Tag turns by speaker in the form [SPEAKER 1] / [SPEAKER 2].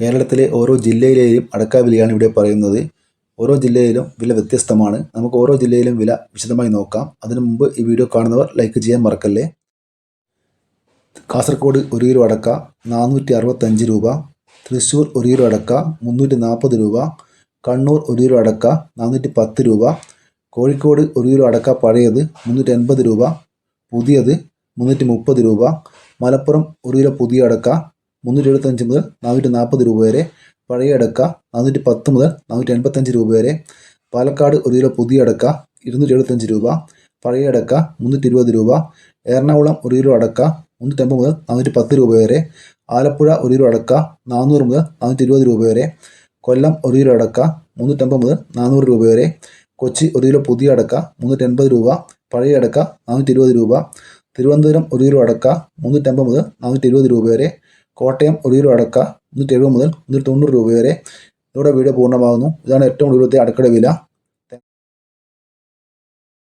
[SPEAKER 1] കേരളത്തിലെ ഓരോ ജില്ലയിലെയും അടക്ക വിലയാണ് ഇവിടെ പറയുന്നത്. ഓരോ ജില്ലയിലും വില വ്യത്യസ്തമാണ്. നമുക്ക് ഓരോ ജില്ലയിലും വില വിശദമായി നോക്കാം. അതിനു മുമ്പ് ഈ വീഡിയോ കാണുന്നവർ ലൈക്ക് ചെയ്യാൻ മറക്കല്ലേ? കാസർഗോഡ് ഒരു കിലോ അടക്ക നാനൂറ്റി അറുപത്തഞ്ച് രൂപ. തൃശ്ശൂർ ഒരു കിലോ അടക്ക മുന്നൂറ്റി നാൽപ്പത് രൂപ. കണ്ണൂർ ഒരു കിലോ അടക്ക നാനൂറ്റി പത്ത് രൂപ. കോഴിക്കോട് ഒരു കിലോ അടക്ക പഴയത് മുന്നൂറ്റി എൺപത് രൂപ. പുതിയത് മുന്നൂറ്റി മുപ്പത് രൂപ. മലപ്പുറം ഒരു കിലോ പുതിയ അടക്ക മുന്നൂറ്റി എഴുപത്തഞ്ച് മുതൽ നാനൂറ്റി നാൽപ്പത് രൂപ വരെ പഴയ അടക്ക നാനൂറ്റി പത്ത് മുതൽ നാനൂറ്റി എൺപത്തഞ്ച് രൂപ വരെ പാലക്കാട് ഒരു കിലോ പുതിയ അടക്ക ഇരുന്നൂറ്റി എഴുപത്തഞ്ച് രൂപ പഴയ അടക്ക മുന്നൂറ്റി ഇരുപത് രൂപ എറണാകുളം ഒരു കിലോ അടക്ക മുന്നൂറ്റമ്പത് മുതൽ നാനൂറ്റി പത്ത് രൂപ വരെ ആലപ്പുഴ ഒരു കിലോ അടക്ക നാനൂറ് മുതൽ നാനൂറ്റി ഇരുപത് രൂപ വരെ കൊല്ലം ഒരു കിലോ അടക്ക മുന്നൂറ്റമ്പത് മുതൽ നാനൂറ് രൂപ വരെ കൊച്ചി ഒരു കിലോ പുതിയ അടക്ക മുന്നൂറ്റി എൺപത് രൂപ പഴയ അടക്ക നാനൂറ്റി ഇരുപത് രൂപ തിരുവനന്തപുരം ഒരു കിലോ അടക്ക മുന്നൂറ്റമ്പത് മുതൽ നാനൂറ്റി ഇരുപത് രൂപ വരെ കോട്ടയം കിലോ അടക്ക മുന്നൂറ്റി എഴുപത് മുതൽ മുന്നൂറ്റി തൊണ്ണൂറ് രൂപ വരെ ഇതോടെ വീഡിയോ പൂർണമാകുന്നു. ഇതാണ് ഏറ്റവും ഒടുവിലത്തെ അടക്കയുടെ വില.